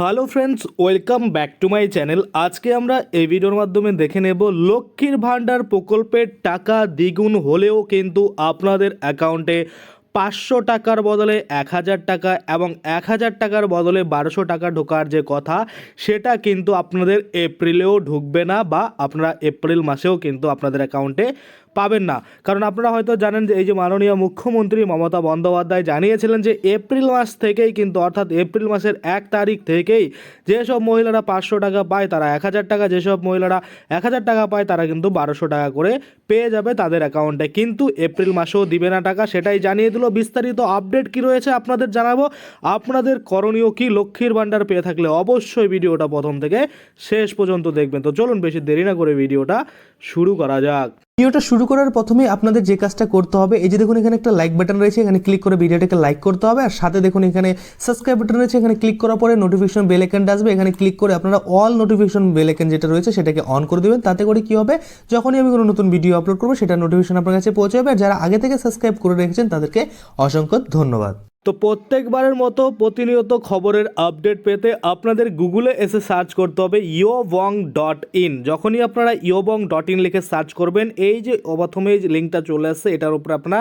Hello friends welcome back to my channel আজকে আমরা এই ভিডিওর মাধ্যমে দেখে নেব লক্ষ্মীর ভাণ্ডার প্রকল্পের টাকা দ্বিগুণ হলেও কিন্তু আপনাদের অ্যাকাউন্টে পাঁচশো টাকার বদলে এক হাজার টাকা এবং এক হাজার টাকার বদলে বারোশো টাকা ঢোকার যে কথা, সেটা কিন্তু আপনাদের এপ্রিলেও ঢুকবে না বা আপনারা এপ্রিল মাসেও কিন্তু আপনাদের অ্যাকাউন্টে পাবেন না। কারণ আপনারা হয়তো জানেন যে এই যে মাননীয় মুখ্যমন্ত্রী মমতা বন্দ্যোপাধ্যায় জানিয়েছিলেন যে এপ্রিল মাস থেকেই কিন্তু, অর্থাৎ এপ্রিল মাসের এক তারিখ থেকেই যেসব মহিলারা পাঁচশো টাকা পায় তারা এক হাজার টাকা, যেসব মহিলারা এক হাজার টাকা পায় তারা কিন্তু বারোশো টাকা করে পেয়ে যাবে তাদের অ্যাকাউন্টে কিন্তু এপ্রিল মাসেও দিবে না টাকা, সেটাই জানিয়ে দিল। বিস্তারিত আপডেট কি রয়েছে আপনাদের জানাব। আপনাদের করণীয় কি? লক্ষ্মীর ভাণ্ডার পেয়ে থাকলে অবশ্যই ভিডিওটা প্রথম থেকে শেষ পর্যন্ত দেখবেন। তো চলুন বেশি দেরি না করে ভিডিওটা শুরু করা যাক। ভিডিওটা শুরু করার প্রথমে আপনাদের যে কাজটা করতে হবে, এই যে দেখুন এখানে একটা লাইক বাটন রয়েছে, এখানে ক্লিক করে ভিডিওটাকে লাইক করতে হবে। আর সাথে দেখুন এখানে সাবস্ক্রাইব বাটন রয়েছে, এখানে ক্লিক করার পরে নোটিফিকেশন বেল আইকনটা আসবে। এখানে ক্লিক করে আপনারা অল নোটিফিকেশন বেল আইকন যেটা রয়েছে, সেটাকে অন করে দেবেন। তাতে করে কি হবে? যখনই আমি কোনো নতুন ভিডিও আপলোড করব, সেটা নোটিফিকেশন আপনার কাছে পৌঁছে যাবে। আর যারা আগে থেকে সাবস্ক্রাইব করে রেখেছেন, তাদেরকে অসংখ্য ধন্যবাদ। তো প্রত্যেকবারের মতো প্রতিনিয়ত খবরের আপডেট পেতে আপনাদের গুগলে এসে সার্চ করতে হবে ইয়োবং ডট ইন যখনই আপনারা ইয়োবং ডট ইন লিখে সার্চ করবেন, এই যে প্রথমে যে লিঙ্কটা চলে আসছে, এটার উপরে আপনারা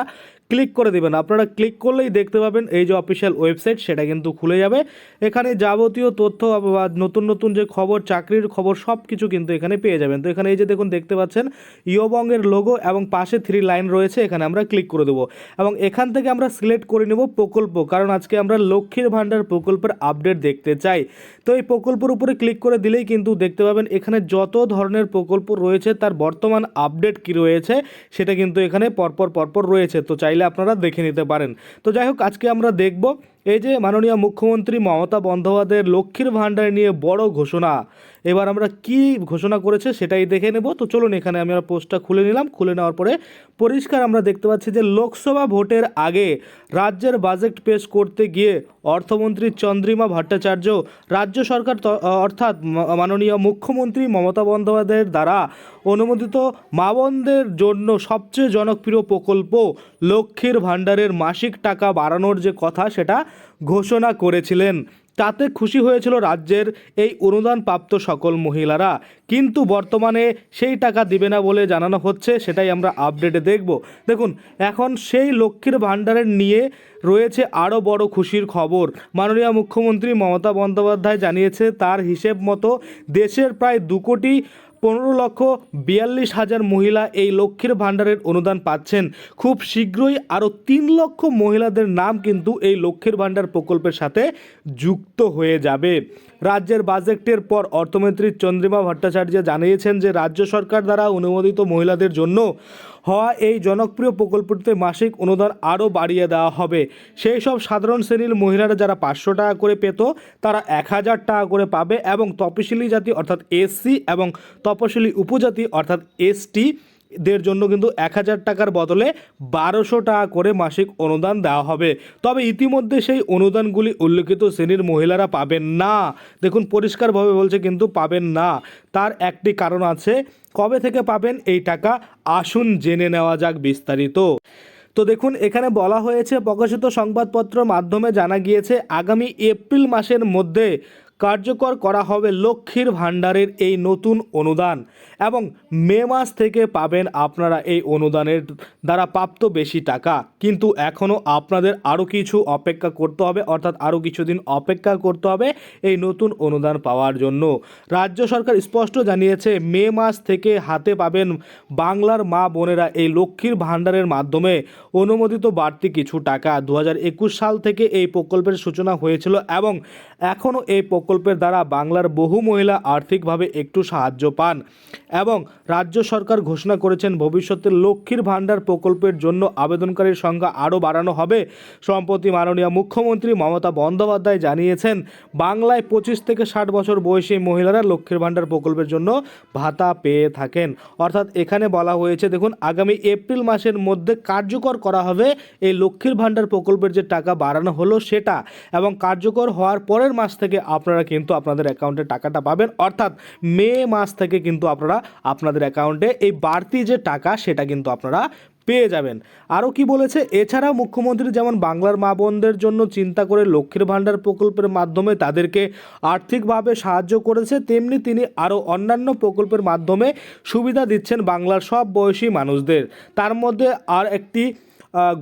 ক্লিক করে দেবেন। আপনারা ক্লিক করলেই দেখতে পাবেন এই যে অফিসিয়াল ওয়েবসাইট সেটা কিন্তু খুলে যাবে। এখানে যাবতীয় তথ্য বা নতুন নতুন যে খবর, চাকরির খবর সব কিছু কিন্তু এখানে পেয়ে যাবেন। তো এখানে এই যে দেখুন, দেখতে পাচ্ছেন, ইয়োবংয়ের লোগো এবং পাশে থ্রি লাইন রয়েছে, এখানে আমরা ক্লিক করে দেবো। এবং এখান থেকে আমরা সিলেক্ট করে নেব প্রকল্প, কারণ আজকে আমরা লক্ষ্মীর ভাণ্ডার প্রকল্পের আপডেট দেখতে চাই। তো এই প্রকল্পের উপরে ক্লিক করে দিলেই কিন্তু দেখতে পাবেন, এখানে যত ধরনের প্রকল্প রয়েছে, তার বর্তমান আপডেট কি রয়েছে, সেটা কিন্তু এখানে পরপর পরপর রয়েছে। তো চাইলে আপনারা দেখে নিতে পারেন। তো যাই হোক আজকে আমরা দেখব এই যে মাননীয় মুখ্যমন্ত্রী মমতা বন্দ্যোপাধ্যায়ের লক্ষ্মীর ভাণ্ডার নিয়ে বড় ঘোষণা, এবার আমরা কি ঘোষণা করেছে সেটাই দেখে নেব। তো চলুন এখানে আমি আমার পোস্টটা খুলে নিলাম। খুলে নেওয়ার পরে পরিষ্কার আমরা দেখতে পাচ্ছি যে লোকসভা ভোটের আগে রাজ্যের বাজেট পেশ করতে গিয়ে অর্থমন্ত্রী চন্দ্রিমা ভট্টাচার্য রাজ্য সরকার অর্থাৎ মাননীয় মুখ্যমন্ত্রী মমতা বন্দ্যোপাধ্যায়ের দ্বারা অনুমোদিত মা বোনদের জন্য সবচেয়ে জনপ্রিয় প্রকল্প লক্ষ্মীর ভাণ্ডারের মাসিক টাকা বাড়ানোর যে কথা, সেটা ঘোষণা করেছিলেন। তাতে খুশি হয়েছিল রাজ্যের এই অনুদান প্রাপ্ত সকল মহিলারা। কিন্তু বর্তমানে সেই টাকা দিবে না বলে জানানো হচ্ছে, সেটাই আমরা আপডেটে দেখব। দেখুন, এখন সেই লক্ষ্মীর ভাণ্ডারের নিয়ে রয়েছে আরও বড় খুশির খবর। মাননীয় মুখ্যমন্ত্রী মমতা বন্দ্যোপাধ্যায় জানিয়েছে, তার হিসেব মতো দেশের প্রায় দু কোটি পনেরো লক্ষ বিয়াল্লিশ হাজার মহিলা এই লক্ষ্মীর ভাণ্ডারের অনুদান পাচ্ছেন। খুব শীঘ্রই আরও তিন লক্ষ মহিলাদের নাম কিন্তু এই লক্ষ্মীর ভাণ্ডার প্রকল্পের সাথে যুক্ত হয়ে যাবে। রাজ্যের বাজেটের পর অর্থমন্ত্রী চন্দ্রিমা ভট্টাচার্য জানিয়েছেন যে, রাজ্য সরকার দ্বারা অনুমোদিত মহিলাদের জন্য হওয়া এই জনপ্রিয় প্রকল্পটিতে মাসিক অনুদান আরও বাড়িয়ে দেওয়া হবে। সেই সব সাধারণ শ্রেণির মহিলারা যারা পাঁচশো টাকা করে পেত, তারা এক হাজার টাকা করে পাবে এবং তপশিলি জাতি অর্থাৎ এসসি এবং তপশিলি উপজাতি অর্থাৎ এসটি দের জন্য কিন্তু এক হাজার টাকার বদলে বারোশো টাকা করে মাসিক অনুদান দেওয়া হবে। তবে ইতিমধ্যে সেই অনুদানগুলি উল্লেখিত শ্রেণির মহিলারা পাবেন না। দেখুন, পরিষ্কারভাবে বলছে কিন্তু পাবেন না। তার একটি কারণ আছে, কবে থেকে পাবেন এই টাকা আসুন জেনে নেওয়া যাক বিস্তারিত। তো দেখুন, এখানে বলা হয়েছে, প্রকাশিত সংবাদপত্র মাধ্যমে জানা গিয়েছে, আগামী এপ্রিল মাসের মধ্যে কার্যকর করা হবে লক্ষ্মীর ভাণ্ডারের এই নতুন অনুদান এবং মে মাস থেকে পাবেন আপনারা এই অনুদানের দ্বারা প্রাপ্ত বেশি টাকা। কিন্তু এখনও আপনাদের আরও কিছু অপেক্ষা করতে হবে, অর্থাৎ আরও কিছুদিন অপেক্ষা করতে হবে এই নতুন অনুদান পাওয়ার জন্য। রাজ্য সরকার স্পষ্ট জানিয়েছে, মে মাস থেকে হাতে পাবেন বাংলার মা বোনেরা এই লক্ষ্মীর ভাণ্ডারের মাধ্যমে অনুমোদিত বাড়তি কিছু টাকা। দু হাজার একুশ সাল থেকে এই প্রকল্পের সূচনা হয়েছিল এবং এখনও এই প্রকল্পের দ্বারা বাংলার বহু মহিলা আর্থিকভাবে একটু সাহায্য পান এবং রাজ্য সরকার ঘোষণা করেছেন ভবিষ্যতে লক্ষ্মীর ভাণ্ডার প্রকল্পের জন্য আবেদনকারীর সংখ্যা আরও বাড়ানো হবে। সম্প্রতি মাননীয় মুখ্যমন্ত্রী মমতা বন্দ্যোপাধ্যায় জানিয়েছেন, বাংলায় পঁচিশ থেকে ষাট বছর বয়সী মহিলারা লক্ষ্মীর ভাণ্ডার প্রকল্পের জন্য ভাতা পেয়ে থাকেন। অর্থাৎ এখানে বলা হয়েছে, দেখুন, আগামী এপ্রিল মাসের মধ্যে কার্যকর করা হবে এই লক্ষ্মীর ভাণ্ডার প্রকল্পের যে টাকা বাড়ানো হলো সেটা এবং কার্যকর হওয়ার পরের মাস থেকে আপনারা কিন্তু আপনাদের অ্যাকাউন্টে টাকাটা পাবেন। অর্থাৎ মে মাস থেকে কিন্তু আপনারা আপনাদের অ্যাকাউন্টে এই বাড়তি যে টাকা, সেটা কিন্তু আপনারা পেয়ে যাবেন। আরও কি বলেছে? এছাড়াও মুখ্যমন্ত্রী যেমন বাংলার মা বোনদের জন্য চিন্তা করে লক্ষ্মীর ভাণ্ডার প্রকল্পের মাধ্যমে তাদেরকে আর্থিকভাবে সাহায্য করেছে, তেমনি তিনি আরও অন্যান্য প্রকল্পের মাধ্যমে সুবিধা দিচ্ছেন বাংলার সব বয়সী মানুষদের। তার মধ্যে আর একটি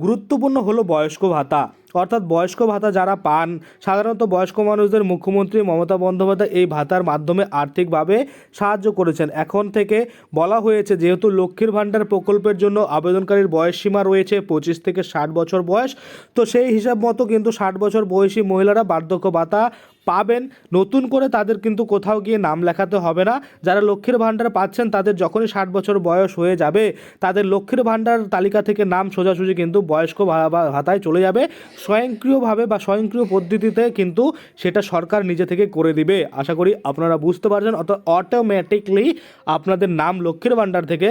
গুরুত্বপূর্ণ হলো বয়স্ক ভাতা। অর্থাৎ বয়স্ক ভাতা যারা পান, সাধারণত বয়স্ক মানুষদের মুখ্যমন্ত্রী মমতা বন্দ্যোপাধ্যায় এই ভাতার মাধ্যমে আর্থিকভাবে সাহায্য করেছেন। এখন থেকে বলা হয়েছে, যেহেতু লক্ষ্মীর ভাণ্ডার প্রকল্পের জন্য আবেদনকারীর বয়স সীমা রয়েছে পঁচিশ থেকে ষাট বছর বয়স, তো সেই হিসাব মতো কিন্তু ষাট বছর বয়সী মহিলারা বার্ধক্য ভাতা পাবেন। নতুন করে তাদের কিন্তু কোথাও গিয়ে নাম লেখাতে হবে না। যারা লক্ষ্মীর ভাণ্ডার পাচ্ছেন, তাদের যখনই ষাট বছর বয়স হয়ে যাবে, তাদের লক্ষ্মীর ভাণ্ডার তালিকা থেকে নাম সোজাসুজি কিন্তু বয়স্ক ভাতায় চলে যাবে। স্বয়ংক্রিয়ভাবে বা স্বয়ংক্রিয় পদ্ধতিতে কিন্তু সেটা সরকার নিজে থেকে করে দিবে। আশা করি আপনারা বুঝতে পারছেন। অত অটোমেটিকলি আপনাদের নাম লক্ষ্মীর ভাণ্ডার থেকে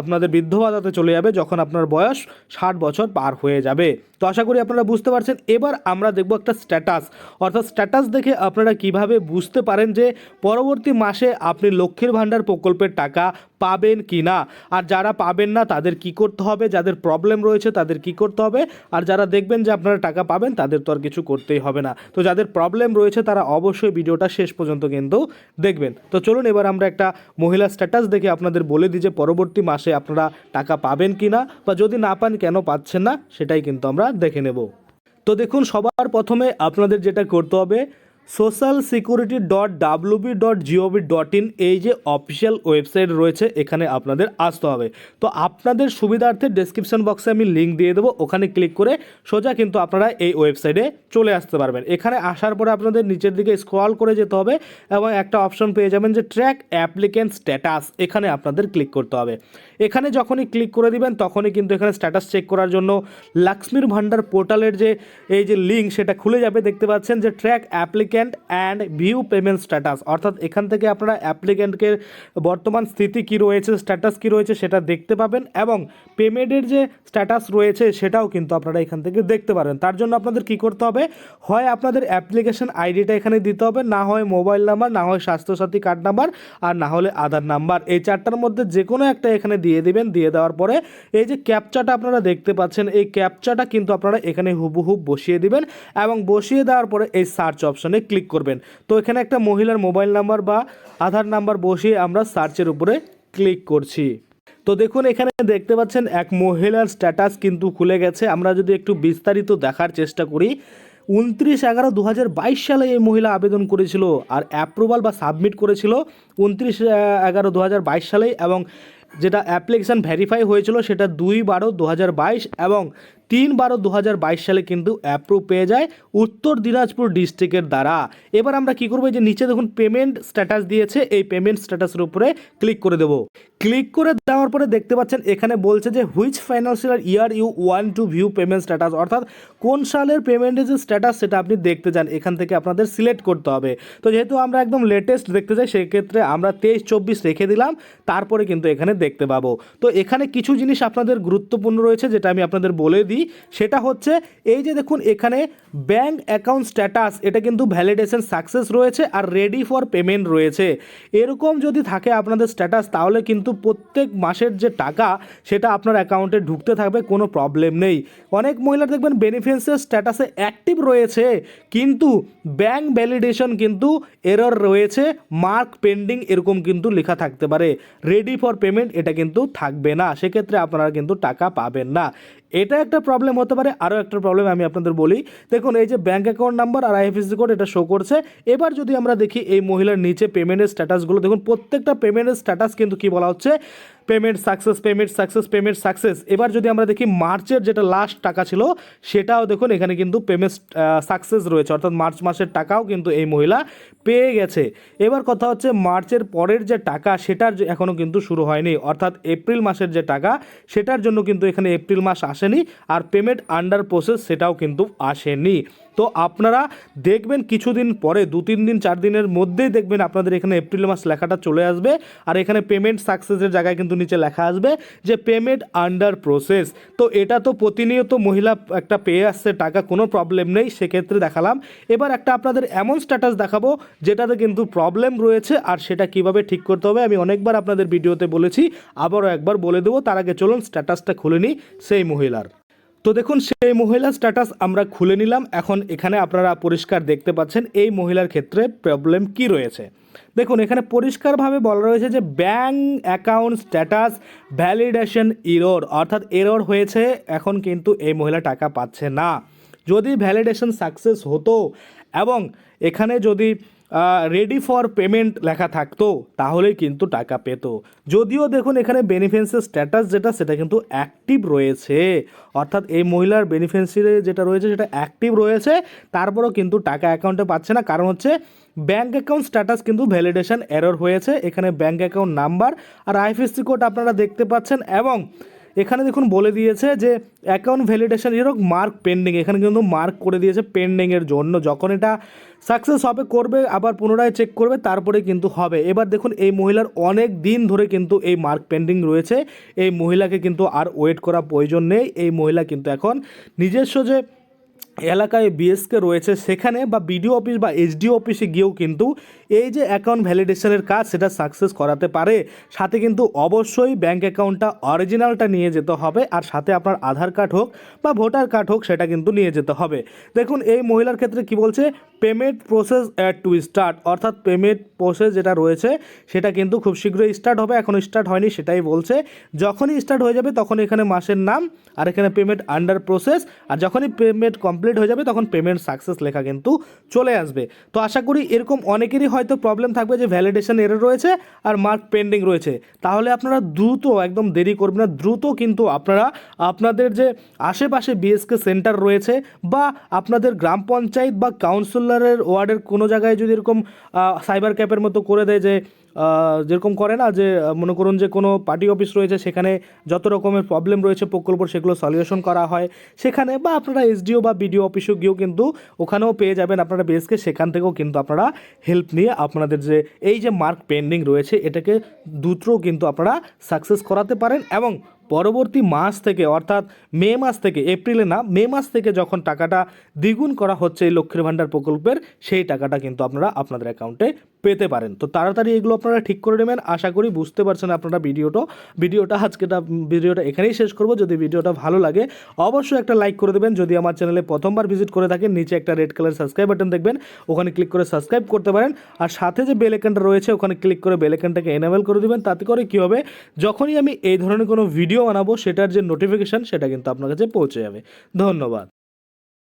আপনাদের বৃদ্ধ ভাতাতে চলে যাবে যখন আপনার বয়স ষাট বছর পার হয়ে যাবে। তো আশা করি আপনারা বুঝতে পারছেন। এবার আমরা দেখব একটা স্ট্যাটাস অর্থাৎ স্ট্যাটাস দেখে আপনারা কীভাবে বুঝতে পারেন যে পরবর্তী মাসে আপনি লক্ষ্মীর ভাণ্ডার প্রকল্পের টাকা পাবেন কি না? আর যারা পাবেন না, তাদের কি করতে হবে? যাদের প্রবলেম রয়েছে, তাদের কি করতে হবে? আর যারা দেখবেন যে আপনারা টাকা পাবেন, তাদের তো আর কিছু করতেই হবে না। তো যাদের প্রবলেম রয়েছে, তারা অবশ্যই ভিডিওটা শেষ পর্যন্ত কিন্তু দেখবেন। তো চলুন, এবার আমরা একটা মহিলা স্ট্যাটাস দেখে আপনাদের বলে দিই যে পরবর্তী মাসে আপনারা টাকা পাবেন কি না, বা যদি না পান, কেন পাচ্ছেন না, সেটাই কিন্তু আমরা দেখে নেব। তো দেখুন, সবার প্রথমে আপনাদের যেটা করতে হবে social security dot WB dot GOV dot in এই যে অফিসিয়াল ওয়েবসাইট রয়েছে, এখানে আপনাদের আসতে হবে। তো আপনাদের সুবিধার্থে ডেসক্রিপশন বক্সে আমি লিঙ্ক দিয়ে দেবো, ওখানে ক্লিক করে সোজা কিন্তু আপনারা এই ওয়েবসাইটে চলে আসতে পারবেন। এখানে আসার পরে আপনাদের নিচের দিকে স্ক্রল করে যেতে হবে এবং একটা অপশন পেয়ে যাবেন যে ট্র্যাক অ্যাপ্লিকেন্ট স্ট্যাটাস এখানে আপনাদের ক্লিক করতে হবে। এখানে যখনই ক্লিক করে দিবেন, তখনই কিন্তু এখানে স্ট্যাটাস চেক করার জন্য লক্ষ্মীর ভাণ্ডার পোর্টালের যে, এই যে লিঙ্ক সেটা খুলে যাবে। দেখতে পাচ্ছেন যে track applicant and view payment status অর্থাৎ এখান থেকে আপনারা অ্যাপ্লিক্যান্টকে বর্তমান স্থিতি কি রয়েছে স্ট্যাটাস কি রয়েছে সেটা দেখতে পাবেন এবং পেমেন্টের যে স্ট্যাটাস রয়েছে সেটাও কিন্তু আপনারা এখান থেকে দেখতে পারেন। তার জন্য আপনাদের কি করতে হবে? হয় আপনাদের অ্যাপ্লিকেশন আইডিটা এখানে দিতে হবে, না হয় মোবাইল নাম্বার না হয় স্বাস্থ্যসাথী কার্ড নাম্বার আর না হলে আধার নাম্বার এই চারটার মধ্যে যে কোনো একটা এখানে দিয়ে দিবেন, দিয়ে দেওয়ার পরে এই যে ক্যাপচাটা আপনারা দেখতে পাচ্ছেন, এই ক্যাপচাটা কিন্তু আপনারা এখানে হুবহুব বসিয়ে দিবেন এবং বসিয়ে দেওয়ার পরে এই সার্চ অপশনে ক্লিক করবেন। তো এখানে একটা মহিলার মোবাইল নাম্বার বা আধার নাম্বার বসিয়ে আমরা সার্চের উপরে ক্লিক করছি। তো দেখুন, এখানে দেখতে পাচ্ছেন এক মহিলার স্ট্যাটাস কিন্তু খুলে গেছে। আমরা যদি একটু বিস্তারিত দেখার চেষ্টা করি, উনত্রিশ এগারো দু সালে এই মহিলা আবেদন করেছিল আর অ্যাপ্রুভাল বা সাবমিট করেছিল উনত্রিশ এগারো দু হাজার সালেই এবং যেটা অ্যাপ্লিকেশান ভেরিফাই হয়েছিল সেটা দুই বারো দু এবং তিন বারো দু সালে কিন্তু অ্যাপ্রুভ পেয়ে যায় উত্তর দিনাজপুর ডিস্ট্রিক্টের দ্বারা। এবার আমরা কি করব? যে নিচে দেখুন পেমেন্ট স্ট্যাটাস দিয়েছে, এই পেমেন্ট স্ট্যাটাসের উপরে ক্লিক করে দেবো। ক্লিক করে দেওয়ার পরে দেখতে পাচ্ছেন এখানে বলছে যে which financial year you want to view payment status অর্থাৎ কোন সালের পেমেন্টের যে স্ট্যাটাস সেটা আপনি দেখতে চান। এখান থেকে আপনাদের সিলেক্ট করতে হবে। তো যেহেতু আমরা একদম লেটেস্ট দেখতে চাই, সেক্ষেত্রে আমরা তেইশ চব্বিশ রেখে দিলাম, তারপরে কিন্তু এখানে দেখতে পাবো। তো এখানে কিছু জিনিস আপনাদের গুরুত্বপূর্ণ রয়েছে, যেটা আমি আপনাদের বলে দিই। সেটা হচ্ছে এই যে দেখুন, এখানে ব্যাঙ্ক অ্যাকাউন্ট স্ট্যাটাস এটা কিন্তু ভ্যালিডেশন সাকসেস রয়েছে আর রেডি ফর পেমেন্ট রয়েছে। এরকম যদি থাকে আপনাদের স্ট্যাটাস তাহলে কিন্তু প্রত্যেক মাসের যে টাকা, সেটা আপনার অ্যাকাউন্টে ঢুকতে থাকবে, কোনো প্রবলেম নেই। অনেক মহিলা দেখবেন বেনিফিসিয়ার স্ট্যাটাসে অ্যাক্টিভ রয়েছে, কিন্তু ব্যাঙ্ক ভ্যালিডেশন কিন্তু এরর রয়েছে মার্ক পেন্ডিং এরকম কিন্তু লেখা থাকতে পারে। রেডি ফর পেমেন্ট এটা কিন্তু থাকবে না। সেক্ষেত্রে আপনারা কিন্তু টাকা পাবেন না। এটা একটা প্রবলেম হতে পারে আরও একটা প্রবলেম আমি আপনাদের বলি। দেখুন, এই যে ব্যাঙ্ক অ্যাকাউন্ট নাম্বার আর আইএফএসসি কোড এটা শো করছে। এবার যদি আমরা দেখি এই মহিলার নিচে পেমেন্টের স্ট্যাটাসগুলো দেখুন, প্রত্যেকটা পেমেন্টের স্ট্যাটাস কিন্তু কি বলা হচ্ছে? Payment success payment success payment success এবার যদি আমরা দেখি মার্চের যেটা লাস্ট টাকা ছিল, সেটাও দেখুন এখানে কিন্তু পেমেন্ট সাকসেস রয়েছে। অর্থাৎ মার্চ মাসের টাকাও কিন্তু এই মহিলা পেয়ে গেছে। এবার কথা হচ্ছে মার্চের পরের যে টাকা, সেটার এখনও কিন্তু শুরু হয়নি। অর্থাৎ এপ্রিল মাসের যে টাকা, সেটার জন্য কিন্তু এখানে এপ্রিল মাস আসেনি। আর পেমেন্ট আন্ডার প্রসেস সেটাও কিন্তু আসেনি। তো আপনারা দেখবেন কিছুদিন পরে, দু, তিন দিন, চার দিনের মধ্যেই দেখবেন আপনাদের এখানে এপ্রিল মাস লেখাটা চলে আসবে। আর এখানে পেমেন্ট সাকসেসের জায়গায় কিন্তু নিচে লেখা আসবে যে পেমেন্ট আন্ডার প্রসেস তো এটা তো প্রতিনিয়ত মহিলা একটা পেয়ে আসছে, টাকা কোনো প্রবলেম নেই, সেক্ষেত্রে দেখালাম। এবার একটা আপনাদের এমন স্ট্যাটাস দেখাবো, যেটাতে কিন্তু প্রবলেম রয়েছে আর সেটা কীভাবে ঠিক করতে হবে, আমি অনেকবার আপনাদের ভিডিওতে বলেছি, আবারও একবার বলে দেবো। তার আগে চলুন স্ট্যাটাসটা খুলে নিই, সেই মহিলার। তো দেখুন, সেই মহিলার স্ট্যাটাস আমরা খুলে নিলাম। এখন এখানে আপনারা পরিষ্কার দেখতে পাচ্ছেন এই মহিলার ক্ষেত্রে প্রবলেম কি রয়েছে। দেখুন, এখানে পরিষ্কারভাবে বলা রয়েছে যে bank account status validation error অর্থাৎ এরর হয়েছে, এখন কিন্তু এই মহিলা টাকা পাচ্ছে না। যদি ভ্যালিডেশন সাকসেস হতো এবং এখানে যদি রেডি ফর পেমেন্ট লেখা থাকতো, তাহলেই কিন্তু টাকা পেত। যদিও দেখুন, এখানে বেনিফিসিয়ারি স্ট্যাটাস যেটা, সেটা কিন্তু অ্যাক্টিভ রয়েছে। অর্থাৎ এই মহিলার বেনিফিসিয়ারি যেটা রয়েছে, সেটা অ্যাক্টিভ রয়েছে। তারপরেও কিন্তু টাকা অ্যাকাউন্টে পাচ্ছে না। কারণ হচ্ছে ব্যাঙ্ক অ্যাকাউন্ট স্ট্যাটাস কিন্তু ভ্যালিডেশন এরর হয়েছে। এখানে ব্যাঙ্ক অ্যাকাউন্ট নাম্বার আর আইএফএসসি কোড আপনারা দেখতে পাচ্ছেন এবং এখানে দেখুন বলে দিয়েছে যে অ্যাকাউন্ট ভ্যালিডেশন এরকম মার্ক পেন্ডিং এখানে কিন্তু মার্ক করে দিয়েছে পেন্ডিংয়ের জন্য। যখন এটা সাকসেস হবে, করবে, আবার পুনরায় চেক করবে, তারপরে কিন্তু হবে। এবার দেখুন, এই মহিলার অনেক দিন ধরে কিন্তু এই মার্ক পেন্ডিং রয়েছে। এই মহিলাকে কিন্তু আর ওয়েট করা প্রয়োজন নেই। এই মহিলা কিন্তু এখন নিজস্ব যে এলাকায় বিএসকে রয়েছে, সেখানে বা বিডিও অফিস বা এইচডিও অফিসে গিয়েও কিন্তু এই যে অ্যাকাউন্ট ভ্যালিডেশনের কাজ সেটা সাকসেস করাতে পারে। সাথে কিন্তু অবশ্যই ব্যাঙ্ক অ্যাকাউন্টটা অরিজিনালটা নিয়ে যেতে হবে আর সাথে আপনার আধার কার্ড হোক বা ভোটার কার্ড হোক সেটা কিন্তু নিয়ে যেতে হবে। দেখুন, এই মহিলার ক্ষেত্রে কি বলছে? Payment process yet to start অর্থাৎ পেমেন্ট প্রসেস যেটা রয়েছে সেটা কিন্তু খুব শীঘ্রই স্টার্ট হবে, এখন স্টার্ট হয়নি সেটাই বলছে। যখনই স্টার্ট হয়ে যাবে তখন এখানে মাসের নাম আর এখানে পেমেন্ট আন্ডার প্রসেস আর যখনই পেমেন্ট কমপ্লিট হয়ে যাবে, তখন পেমেন্ট সাকসেস লেখা কিন্তু চলে আসবে। তো আশা করি এরকম অনেকেরই হয়তো প্রবলেম থাকবে যে ভ্যালিডেশন এরর রয়েছে আর মার্ক পেন্ডিং রয়েছে। তাহলে আপনারা দ্রুত, একদম দেরি করবেন না, দ্রুত কিন্তু আপনারা আপনাদের যে আশেপাশে বিএসকে সেন্টার রয়েছে বা আপনাদের গ্রাম পঞ্চায়েত বা কাউন্সিলরের ওয়ার্ডের কোনো জায়গায় যদি এরকম সাইবার ক্যাপের মতো করে দেয় যে যেরকম করে না যে মনে করুন যে কোনো পার্টি অফিস রয়েছে, সেখানে যত রকমের প্রবলেম রয়েছে প্রকল্প সেগুলো সলিউশন করা হয়। সেখানে বা আপনারা এসডিও বা বিডিও অফিসে গিয়েও কিন্তু ওখানেও পেয়ে যাবেন আপনারা বেসকে সেখান থেকেও কিন্তু আপনারা হেল্প নিয়ে আপনাদের যে, এই যে মার্ক পেন্ডিং রয়েছে, এটাকে দ্রুত কিন্তু আপনারা সাকসেস করাতে পারেন এবং পরবর্তী মাস থেকে, অর্থাৎ মে মাস থেকে এপ্রিলে না, মে মাস থেকে যখন টাকাটা দ্বিগুণ করা হচ্ছে এই লক্ষ্মীর ভাণ্ডার প্রকল্পের, সেই টাকাটা কিন্তু আপনারা আপনাদের অ্যাকাউন্টে পেতে পারেন। তো তাড়াতাড়ি এগুলো আপনারা ঠিক করে নেবেন। আশা করি বুঝতে পারছেন আপনারা ভিডিওটা। ভিডিওটা আজকেটা ভিডিওটা এখানেই শেষ করব। যদি ভিডিওটা ভালো লাগে, অবশ্যই একটা লাইক করে দেবেন। যদি আমার চ্যানেলে প্রথমবার ভিজিট করে থাকেন, নিচে একটা রেড কালার সাবস্ক্রাইব বাটন দেখবেন। ওখানে ক্লিক করে সাবস্ক্রাইব করতে পারেন। আর সাথে যে বেল আইকনটা রয়েছে, ওখানে ক্লিক করে বেল আইকনটাকে এনেবেল করে দেবেন। তাতে করে কী হবে, যখনই আমি এই ধরনের কোনো ভিডিও বানাবো, সেটার যে নোটিফিকেশান সেটা কিন্তু আপনার কাছে পৌঁছে যাবে। ধন্যবাদ।